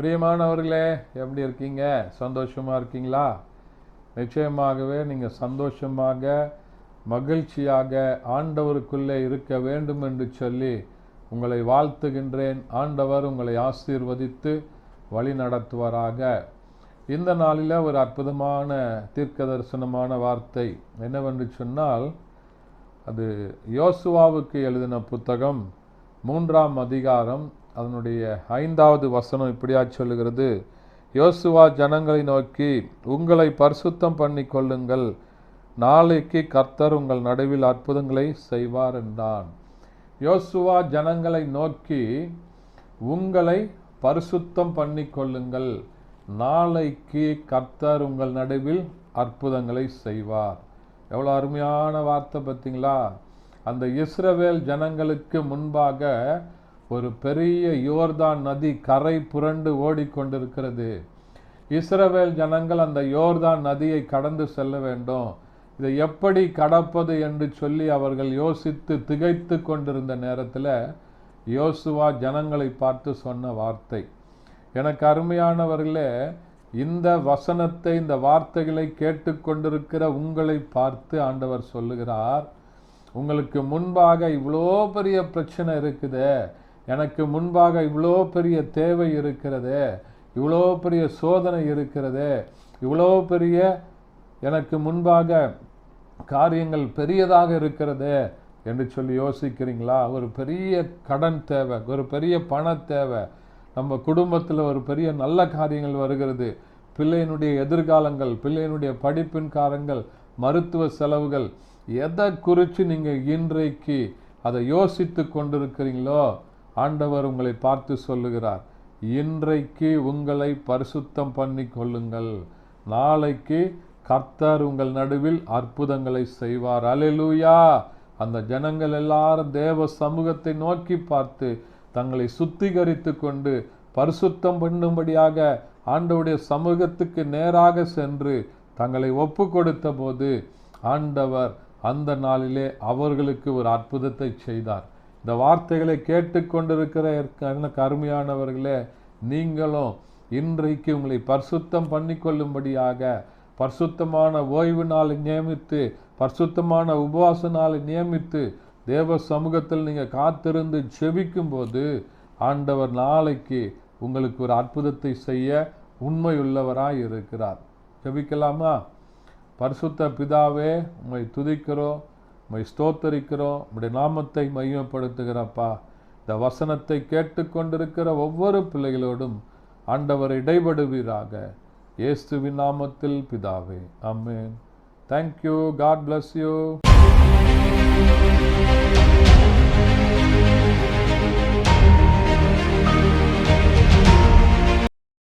பிரியமானவர்களே எப்படி இருக்கீங்க? சந்தோஷமாக இருக்கீங்களா? நிச்சயமாகவே நீங்கள் சந்தோஷமாக மகிழ்ச்சியாக ஆண்டவருக்குள்ளே இருக்க வேண்டும் என்று சொல்லி உங்களை வாழ்த்துகின்றேன். ஆண்டவர் உங்களை ஆசீர்வதித்து வழி நடத்துவாராக. இந்த நாளில் ஒரு அற்புதமான தீர்க்க தரிசனமான வார்த்தை என்னவென்று சொன்னால் அது யோசுவாவுக்கு எழுதின புத்தகம் மூன்றாம் அதிகாரம் அதனுடைய ஐந்தாவது வசனம் இப்படியா சொல்லுகிறது. யோசுவா ஜனங்களை நோக்கி உங்களை பரிசுத்தம் பண்ணி கொள்ளுங்கள். நாளைக்கு கர்த்தர் உங்கள் நடுவில் அற்புதங்களை செய்வார் என்றான். யோசுவா ஜனங்களை நோக்கி உங்களை பரிசுத்தம் பண்ணி கொள்ளுங்கள். நாளைக்கு கர்த்தர் உங்கள் நடுவில் அற்புதங்களை செய்வார். எவ்வளோ அருமையான வார்த்தை பார்த்தீங்களா? அந்த இஸ்ரவேல் ஜனங்களுக்கு முன்பாக ஒரு பெரிய யோர்தான் நதி கரை புரண்டு ஓடிக்கொண்டிருக்கிறது. இஸ்ரவேல் ஜனங்கள் அந்த யோர்தான் நதியை கடந்து செல்ல வேண்டும். இதை எப்படி கடப்பது என்று சொல்லி அவர்கள் யோசித்து திகைத்து கொண்டிருந்த நேரத்தில் யோசுவா ஜனங்களை பார்த்து சொன்ன வார்த்தை. எனக்கு அருமையானவர்களே இந்த வசனத்தை இந்த வார்த்தைகளை கேட்டுக்கொண்டிருக்கிற உங்களை பார்த்து ஆண்டவர் சொல்லுகிறார். உங்களுக்கு முன்பாக இவ்வளோ பெரிய பிரச்சனை இருக்குதே. எனக்கு முன்பாக இவ்வளோ பெரிய தேவை இருக்கிறதே இவ்வளோ பெரிய சோதனை இருக்கிறதே இவ்வளோ பெரிய எனக்கு முன்பாக காரியங்கள் பெரியதாக இருக்கிறதே என்று சொல்லி யோசிக்கிறீங்களா? ஒரு பெரிய கடன் தேவை ஒரு பெரிய பண தேவை. நம்ம குடும்பத்தில் ஒரு பெரிய நல்ல காரியங்கள் வருகிறது. பிள்ளையினுடைய எதிர்காலங்கள் பிள்ளையினுடைய படிப்பின் காரங்கள் மருத்துவ செலவுகள் எதை குறித்து நீங்கள் இன்றைக்கு அதை யோசித்து கொண்டிருக்கிறீங்களோ ஆண்டவர் உங்களை பார்த்து சொல்லுகிறார் இன்றைக்கு உங்களை பரிசுத்தம் பண்ணி கொள்ளுங்கள். நாளைக்கு கர்த்தர் உங்கள் நடுவில் அற்புதங்களை செய்வார். அலெலூயா அந்த ஜனங்கள் எல்லாரும் தேவ சமூகத்தை நோக்கி பார்த்து தங்களை சுத்திகரித்து கொண்டு பரிசுத்தம் பண்ணும்படியாக ஆண்டவுடைய சமூகத்துக்கு நேராக சென்று தங்களை ஒப்பு கொடுத்த போது ஆண்டவர் அந்த நாளிலே அவர்களுக்கு ஒரு அற்புதத்தை செய்தார். இந்த வார்த்தைகளை கேட்டுக்கொண்டிருக்கிற எனக்கு அருமையானவர்களே நீங்களும் இன்றைக்கு உங்களை பரிசுத்தம் பண்ணிக்கொள்ளும்படியாக பரிசுத்தமான ஓய்வு நாளை நியமித்து பரிசுத்தமான உபவாச நாளை நியமித்து தேவ சமூகத்தில் நீங்கள் காத்திருந்து செபிக்கும் போது ஆண்டவர் நாளைக்கு உங்களுக்கு ஒரு அற்புதத்தை செய்ய உண்மையுள்ளவராய் இருக்கிறார் ஜெபிக்கலாமா? பரிசுத்த பிதாவே உம்மை துதிக்கிறோம். உம்மை ஸ்தோத்தரிக்கிறோம் உம்முடைய நாமத்தை மையப்படுத்துகிறப்பா. இந்த வசனத்தை கேட்டுக்கொண்டிருக்கிற ஒவ்வொரு பிள்ளைகளோடும் ஆண்டவர் இடைபடுவீராக. இயேசுவின் நாமத்தில் பிதாவே amen thank you God bless you